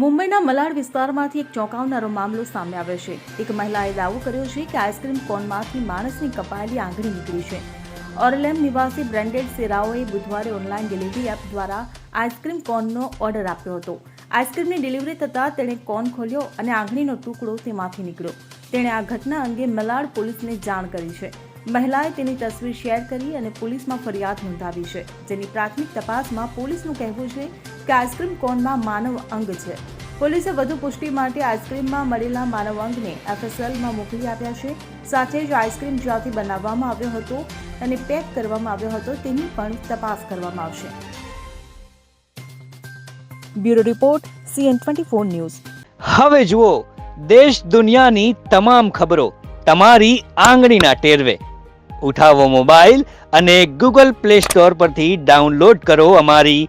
મુંબઈના મલાડ વિસ્તારમાંથી એક ચોંકાવનારો મામલો સામે આવ્યો છે. એક મહિલાએ દાવો કર્યો છે કે આઈસ્ક્રીમ કોનમાંથી માણસની કપાયેલી આંગળી નીકળી છે. ઓરલેમ નિવાસી બ્રેન્ડેડ સેરાઓએ બુધવારે ઓનલાઈન ડિલિવરી એપ દ્વારા આઈસ્ક્રીમ કોનનો ઓર્ડર આપ્યો હતો. આઈસ્ક્રીમની ડિલિવરી થતાં તેણે કોન ખોલ્યો અને આંગળીનો ટુકડો તેમાંથી નીકળ્યો. તેણે આ ઘટના અંગે મલાડ પોલીસને જાણ કરી છે. મહિલાએ તેની તસવીર શેર કરી અને પોલીસમાં ફરિયાદ નોંધાવી છે. જેની પ્રાથમિક તપાસમાં પોલીસનું કહેવું છે કે આઈસ્ક્રીમ કોનમાં માનવ અંગ છે? પોલીસે વધુ પુષ્ટિ માટે આઈસ્ક્રીમમાં મળેલા માનવ અંગને એફએસએલમાં મોકલી આપ્યા છે. સાથે જ આઈસ્ક્રીમ જ્યાંથી બનાવવામાં આવ્યો હતો અને પેક કરવામાં આવ્યો હતો, તેની પણ તપાસ કરવામાં આવશે. Bureau report, CN twenty four news. હવે જુઓ, દેશ દુનિયાની તમામ ખબરો તમારી આંગળીના ટેરવે. ઉઠાવો મોબાઈલ અને ગૂગલ પ્લે સ્ટોર પરથી ડાઉનલોડ કરો અમારી